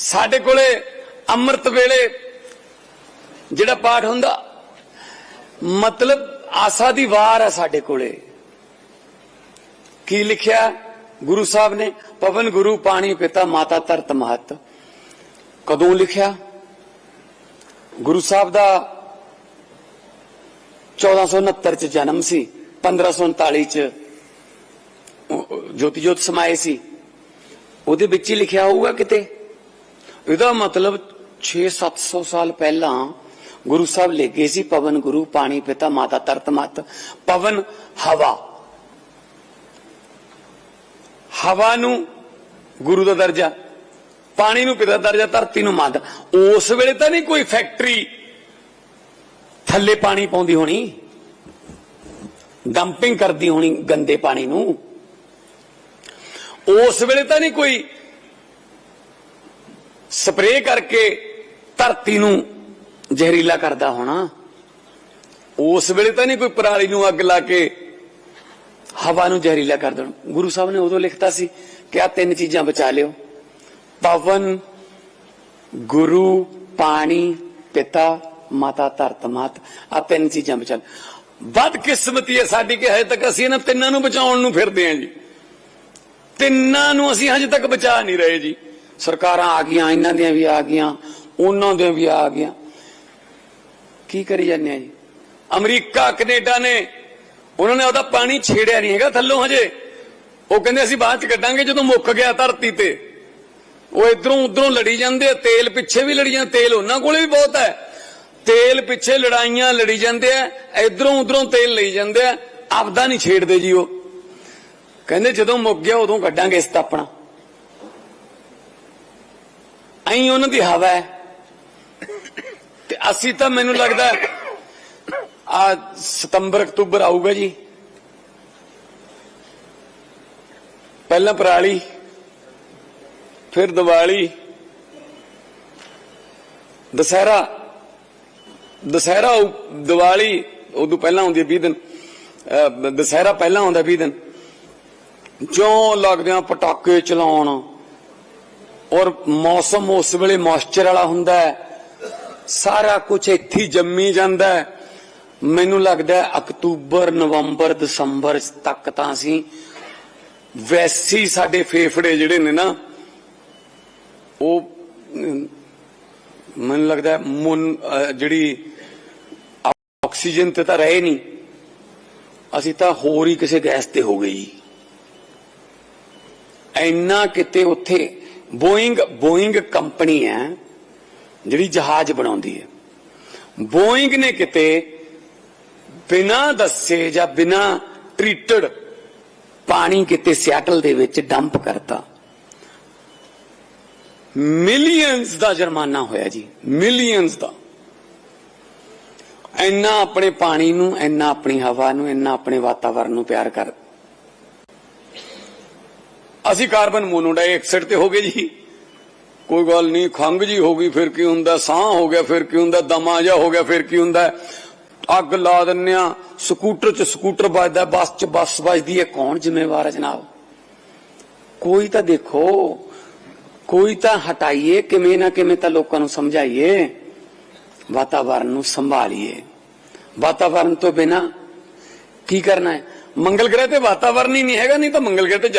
ਸਾਡੇ ਕੋਲੇ ਅੰਮ੍ਰਿਤ ਵੇਲੇ ਜਿਹੜਾ ਪਾਠ ਹੁੰਦਾ, ਮਤਲਬ ਆਸਾ ਦੀ ਵਾਰ ਹੈ ਸਾਡੇ ਕੋਲੇ। ਕੀ ਲਿਖਿਆ? ਗੁਰੂ ਸਾਹਿਬ ਨੇ, ਪਵਨ ਗੁਰੂ ਪਾਣੀ ਪਿਤਾ, ਮਾਤਾ ਧਰਤ ਮਹਤ। ਕਦੋਂ ਲਿਖਿਆ? ਗੁਰੂ ਸਾਹਿਬ ਦਾ 1469 ਚ ਜਨਮ ਸੀ 1539 ਚ ਉਹ ਜੋਤੀ ਜੋਤ ਸਮਾਏ ਸੀ। ਉਹਦੇ ਵਿੱਚ ਹੀ ਲਿਖਿਆ ਹੋਊਗਾ ਕਿਤੇ? ਇਹਦਾ ਮਤਲਬ 6-700 ਸਾਲ ਪਹਿਲਾਂ ਗੁਰੂ ਸਾਹਿਬ ਲੈ ਗਏ ਸੀ ਪਵਨ ਗੁਰੂ, ਪਾਣੀ, ਪਿਤਾ, ਮਾਤਾ, ਤਰਤ ਮਤ, ਪਵਨ, ਹਵਾ। ਹਵਾ ਨੂੰ ਗੁਰੂ ਦਾ ਦਰਜਾ, ਪਾਣੀ ਨੂੰ ਪਿਤਾ ਦਾ ਦਰਜਾ, ਧਰਤੀ ਨੂੰ ਮਾਤਾ। ਉਸ ਵੇਲੇ ਤਾਂ ਨਹੀਂ ਕੋਈ ਫੈਕਟਰੀ ਥੱਲੇ ਪਾਣੀ ਪਾਉਂਦੀ ਹੋਣੀ, ਡੰਪਿੰਗ ਕਰਦੀ ਹੋਣੀ ਗੰਦੇ ਪਾਣੀ ਨੂੰ। ਉਸ ਵੇਲੇ ਤਾਂ ਨਹੀਂ ਕੋਈ ਸਪਰੇਅ ਕਰਕੇ ਧਰਤੀ ਨੂੰ ਜ਼ਹਿਰੀਲਾ ਕਰਦਾ ਹੋਣਾ। ਉਸ ਵੇਲੇ ਤਾਂ ਨਹੀਂ ਕੋਈ ਪਰਾਲੀ ਨੂੰ ਅੱਗ ਲਾ ਕੇ ਹਵਾ ਨੂੰ ਜ਼ਹਿਰੀਲਾ ਕਰ ਦੇਣਾ। ਗੁਰੂ ਸਾਹਿਬ ਨੇ ਉਦੋਂ ਲਿਖਤਾ ਸੀ ਕਿ ਆ ਤਿੰਨ ਚੀਜ਼ਾਂ ਬਚਾ ਲਿਓ। ਪਵਨ, ਗੁਰੂ, ਪਾਣੀ, ਪਿਤਾ, ਮਾਤਾ, ਧਰਤ, ਮਾਤ। ਆ ਤਿੰਨ ਚੀਜ਼ਾਂ ਬਚਾ ਲਿਓ। ਬਦਕਿਸਮਤੀ ਹੈ ਸਾਡੀ ਕਿ ਹਜੇ ਤੱਕ ਅਸੀਂ ਇਹਨਾਂ ਤਿੰਨਾਂ ਨੂੰ ਬਚਾਉਣ ਨੂੰ ਫਿਰਦੇ ਹਾਂ ਜੀ। ਤਿੰਨਾਂ ਨੂੰ ਅਸੀਂ ਹਜੇ ਤੱਕ ਬਚਾ ਨਹੀਂ ਰਹੇ ਜੀ। ਸਰਕਾਰਾਂ ਆ ਗਈਆਂ, ਇਹਨਾਂ ਦੀਆਂ ਵੀ ਆ ਗਈਆਂ, ਉਹਨਾਂ ਦੀਆਂ ਵੀ ਆ ਗਈਆਂ। ਕੀ ਕਰੀ ਜਾਂਦੇ ਆ ਜੀ? ਅਮਰੀਕਾ, ਕੈਨੇਡਾ ਨੇ, ਉਹਨਾਂ ਨੇ ਉਹਦਾ ਪਾਣੀ ਛੇੜਿਆ ਨਹੀਂ ਹੈਗਾ ਥੱਲੋਂ ਹਜੇ। ਉਹ ਕਹਿੰਦੇ ਅਸੀਂ ਬਾਅਦ ਚ ਕੱਢਾਂਗੇ ਜਦੋਂ ਮੁੱਕ ਗਿਆ ਧਰਤੀ ਤੇ। ਉਹ ਇਧਰੋਂ ਉਧਰੋਂ ਲੜੀ ਜਾਂਦੇ ਤੇਲ ਪਿੱਛੇ ਵੀ ਲੜੀ ਜਾਂਦੇ ਤੇਲ ਉਹਨਾਂ ਕੋਲੇ ਵੀ ਬਹੁਤ ਹੈ। ਤੇਲ ਪਿੱਛੇ ਲੜਾਈਆਂ ਲੜੀ ਜਾਂਦੇ ਆ, ਇਧਰੋਂ ਉਧਰੋਂ ਤੇਲ ਲਈ ਜਾਂਦੇ ਆ, ਆਪਦਾ ਨਹੀਂ ਛੇੜਦੇ ਜੀ ਉਹ। ਕਹਿੰਦੇ ਜਦੋਂ ਮੁੱਕ ਗਿਆ ਉਦੋਂ ਕੱਢਾਂਗੇ ਇਸ ਤਾਂ ਆਪਣਾ। ਐਂ ਉਹਨਾਂ ਦੀ ਹਵਾ ਹੈ। ਤੇ ਅਸੀਂ ਤਾਂ ਮੈਨੂੰ ਲੱਗਦਾ ਆ ਸਤੰਬਰ, ਅਕਤੂਬਰ ਆਊਗਾ ਜੀ। ਪਹਿਲਾਂ ਪਰਾਲੀ, ਫਿਰ ਦੀਵਾਲੀ, ਦਸਹਿਰਾ। ਦਸਹਿਰਾ ਦੀਵਾਲੀ, ਉਦੋਂ ਪਹਿਲਾਂ ਆਉਂਦੀ ਹੈ 20 ਦਿਨ। ਅਹ ਦਸਹਿਰਾ ਪਹਿਲਾਂ ਆਉਂਦਾ 20 ਦਿਨ। ਜਿਉਂ ਲੱਗਦੇ ਆ ਪਟਾਕੇ ਚਲਾਉਣ। ਔਰ ਮੌਸਮ ਉਸ ਵੇਲੇ ਮੌਇਸਚਰ ਵਾਲਾ ਹੁੰਦਾ ਹੈ। ਸਾਰਾ ਕੁਝ ਇੱਥੇ ਜੰਮੀ ਜਾਂਦਾ ਹੈ। ਮੈਨੂੰ ਲੱਗਦਾ ਅਕਤੂਬਰ, ਨਵੰਬਰ, ਦਸੰਬਰ ਤੱਕ ਤਾਂ ਅਸੀਂ ਵੈਸੇ ਸਾਡੇ ਫੇਫੜੇ ਜਿਹੜੇ ਨੇ ਨਾ, ਉਹ ਮੈਨੂੰ ਲੱਗਦਾ ਹੈ ਮੁਨ ਜਿਹੜੀ ਆਕਸੀਜਨ ਤੇ ਤਾਂ ਰਹੇ ਨਹੀਂ। ਅਸੀਂ ਤਾਂ ਹੋਰ ਹੀ ਕਿਸੇ ਗੈਸ ਤੇ ਹੋ ਗਏ ਜੀ। ਇੰਨਾ ਕਿਤੇ ਉੱਥੇ ਬੋਇੰਗ ਬੋਇੰਗ ਕੰਪਨੀ ਹੈ, ਜਿਹੜੀ ਜਹਾਜ਼ ਬਣਾਉਂਦੀ ਹੈ। ਬੋਇੰਗ ਨੇ ਕਿਤੇ ਬਿਨਾ ਦੱਸੇ ਜਾਂ ਬਿਨਾ ਟ੍ਰੀਟਡ ਪਾਣੀ ਕਿਤੇ ਸਿਆਟਲ ਦੇ ਵਿੱਚ ਡੰਪ ਕਰਤਾ। ਮਿਲੀਅਨਸ ਦਾ ਜੁਰਮਾਨਾ ਹੋਇਆ ਜੀ ਮਿਲੀਅਨਸ ਦਾ। ਇੰਨਾ ਆਪਣੇ ਪਾਣੀ ਨੂੰ, ਇੰਨਾ ਆਪਣੀ ਹਵਾ ਨੂੰ, ਇੰਨਾ ਆਪਣੇ ਵਾਤਾਵਰਣ ਨੂੰ ਪਿਆਰ ਕਰ ਅਸੀਂ ਕਾਰਬਨ ਮੋਨੋਡਾਈਆਕਸਾਈਡ ਤੇ ਹੋ ਗਏ ਜੀ। ਕੋਈ ਗੱਲ ਨਹੀਂ ਖੰਗ ਜੀ ਹੋ ਗਈ, ਫਿਰ ਕੀ ਹੁੰਦਾ? ਸਾਹ ਹੋ ਗਿਆ, ਫਿਰ ਕੀ ਹੁੰਦਾ? ਦਮਾ ਜਾ ਹੋ ਗਿਆ, ਫਿਰ ਕੀ ਹੁੰਦਾ? ਅੱਗ ਲਾ ਦਿੰਨੇ ਆ ਸਕੂਟਰ 'ਚ ਸਕੂਟਰ ਵੱਜਦਾ, ਬੱਸ 'ਚ ਬੱਸ ਵੱਜਦੀ ਹੈ। ਕੌਣ ਜ਼ਿੰਮੇਵਾਰ ਹੈ ਜਨਾਬ? ਕੋਈ ਤਾਂ ਦੇਖੋ, ਕੋਈ ਤਾਂ ਹਟਾਈਏ, ਕਿਵੇਂ ਨਾ ਕਿਵੇਂ ਤਾਂ ਲੋਕਾਂ ਨੂੰ ਸਮਝਾਈਏ, ਵਾਤਾਵਰਨ ਨੂੰ ਸੰਭਾਲੀਏ। ਵਾਤਾਵਰਨ ਤੋਂ ਬਿਨਾ ਕੀ ਕਰਨਾ ਹੈ? ਮੰਗਲ ਗ੍ਰਹਿ ਤੇ ਵਾਤਾਵਰਨ ਹੀ ਨਹੀਂ ਹੈਗਾ, ਨਹੀਂ ਤਾਂ ਮੰਗਲ ਗ੍ਰਹਿ ਤੇ